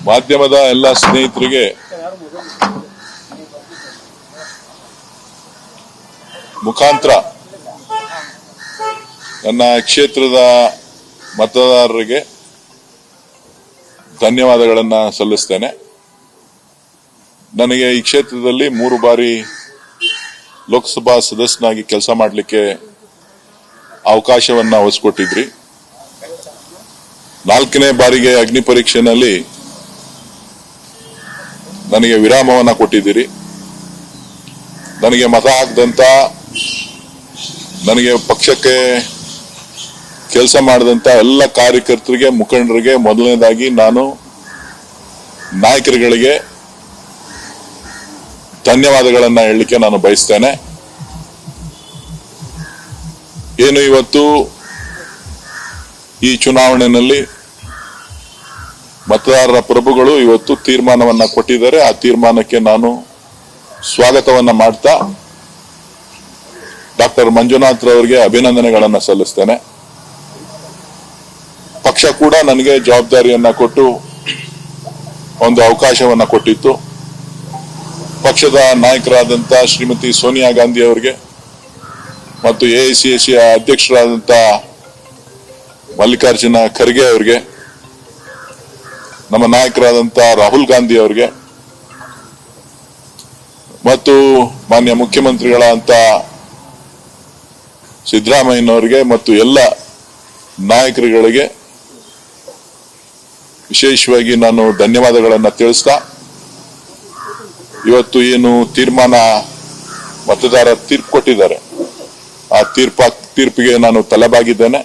ಮಾಧ್ಯಮದ ಎಲ್ಲ ಸ್ನೇಹಿತರಿಗೆ ಮುಖಾಂತರ ನನ್ನ ಕ್ಷೇತ್ರದ ಮತದಾರರಿಗೆ ಧನ್ಯವಾದಗಳನ್ನು ಸಲ್ಲಿಸ್ತೇನೆ. ನನಗೆ ಈ ಕ್ಷೇತ್ರದಲ್ಲಿ ಮೂರು ಬಾರಿ ಲೋಕಸಭಾ ಸದಸ್ಯನಾಗಿ ಕೆಲಸ ಮಾಡಲಿಕ್ಕೆ ಅವಕಾಶವನ್ನ ಒಸ್ಕೊಟ್ಟಿದ್ರಿ ನಾಲ್ಕನೇ ಬಾರಿಗೆ ಅಗ್ನಿ ಪರೀಕ್ಷೆನಲ್ಲಿ ನನಗೆ ವಿರಾಮವನ್ನ ಕೊಟ್ಟಿದ್ದೀರಿ. ನನಗೆ ಮತ ಹಾಕದಂತ ನನಗೆ ಪಕ್ಷಕ್ಕೆ ಕೆಲಸ ಮಾಡಿದಂತ ಎಲ್ಲ ಕಾರ್ಯಕರ್ತರಿಗೆ, ಮುಖಂಡರಿಗೆ ಮೊದಲನೇದಾಗಿ ನಾನು ನಾಯಕರುಗಳಿಗೆ ಧನ್ಯವಾದಗಳನ್ನ ಹೇಳಲಿಕ್ಕೆ ನಾನು ಬಯಸ್ತೇನೆ. ಏನು ಇವತ್ತು ಈ ಚುನಾವಣೆಯಲ್ಲಿ ಮತದಾರರ ಪ್ರಭುಗಳು ಇವತ್ತು ತೀರ್ಮಾನವನ್ನ ಕೊಟ್ಟಿದ್ದಾರೆ. ಆ ತೀರ್ಮಾನಕ್ಕೆ ನಾನು ಸ್ವಾಗತವನ್ನ ಮಾಡ್ತಾ ಡಾಕ್ಟರ್ ಮಂಜುನಾಥ್ ರವರಿಗೆ ಅಭಿನಂದನೆಗಳನ್ನ ಸಲ್ಲಿಸ್ತೇನೆ. ಪಕ್ಷ ಕೂಡ ನನಗೆ ಜವಾಬ್ದಾರಿಯನ್ನ ಕೊಟ್ಟು ಒಂದು ಅವಕಾಶವನ್ನ ಕೊಟ್ಟಿತ್ತು. ಪಕ್ಷದ ನಾಯಕರಾದಂತ ಶ್ರೀಮತಿ ಸೋನಿಯಾ ಗಾಂಧಿ ಅವರಿಗೆ ಮತ್ತು ಎಐಸಿಎಸಿ ಅಧ್ಯಕ್ಷರಾದಂತ ಮಲ್ಲಿಕಾರ್ಜುನ ಖರ್ಗೆ ಅವರಿಗೆ ನಮ್ಮ ನಾಯಕರಾದಂತ ರಾಹುಲ್ ಗಾಂಧಿ ಅವರಿಗೆ ಮತ್ತು ಮಾನ್ಯ ಮುಖ್ಯಮಂತ್ರಿಗಳಂತ ಸಿದ್ದರಾಮಯ್ಯನವರಿಗೆ ಮತ್ತು ಎಲ್ಲ ನಾಯಕರುಗಳಿಗೆ ವಿಶೇಷವಾಗಿ ನಾನು ಧನ್ಯವಾದಗಳನ್ನ ತಿಳಿಸ್ತಾ, ಇವತ್ತು ಏನು ತೀರ್ಮಾನ ಮತದಾರ ತೀರ್ಪು ಕೊಟ್ಟಿದ್ದಾರೆ. ಆ ತೀರ್ಪ ತೀರ್ಪಿಗೆ ನಾನು ತಲೆಬಾಗಿದ್ದೇನೆ.